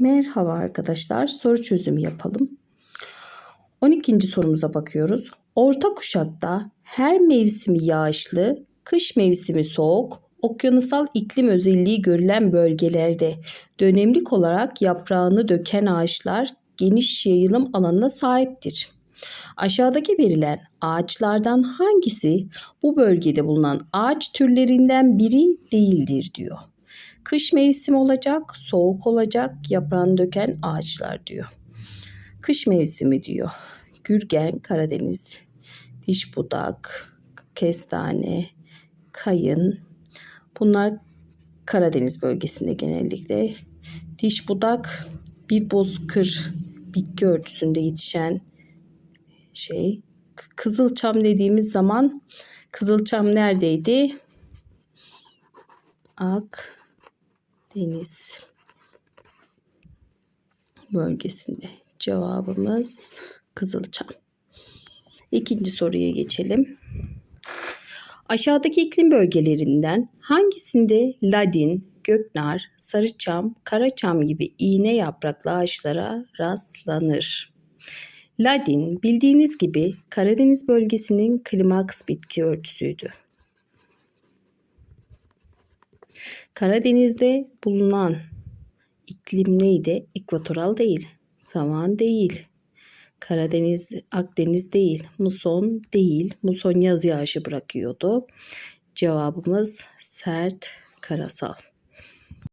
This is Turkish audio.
Merhaba arkadaşlar. Soru çözümü yapalım. 12. sorumuza bakıyoruz. Orta kuşakta her mevsimi yağışlı, kış mevsimi soğuk, okyanusal iklim özelliği görülen bölgelerde dönemlik olarak yaprağını döken ağaçlar geniş yayılım alanına sahiptir. Aşağıdaki verilen ağaçlardan hangisi bu bölgede bulunan ağaç türlerinden biri değildir diyor. Kış mevsimi olacak, soğuk olacak, yaprağını döken ağaçlar diyor. Kış mevsimi diyor. Gürgen, Karadeniz, diş budak, kestane, kayın. Bunlar Karadeniz bölgesinde genellikle. Diş budak bir bozkır bitki örtüsünde yetişen şey. Kızılçam dediğimiz zaman Kızılçam neredeydi? Ak Deniz bölgesinde. Cevabımız Kızılçam. İkinci soruya geçelim. Aşağıdaki iklim bölgelerinden hangisinde ladin, göknar, sarıçam, karaçam gibi iğne yapraklı ağaçlara rastlanır? Ladin bildiğiniz gibi Karadeniz bölgesinin klimaks bitki örtüsüydü. Karadeniz'de bulunan iklim neydi? Ekvatoral değil, savan değil, Karadeniz, Akdeniz değil, muson değil. Muson yaz yağışı bırakıyordu. Cevabımız sert karasal.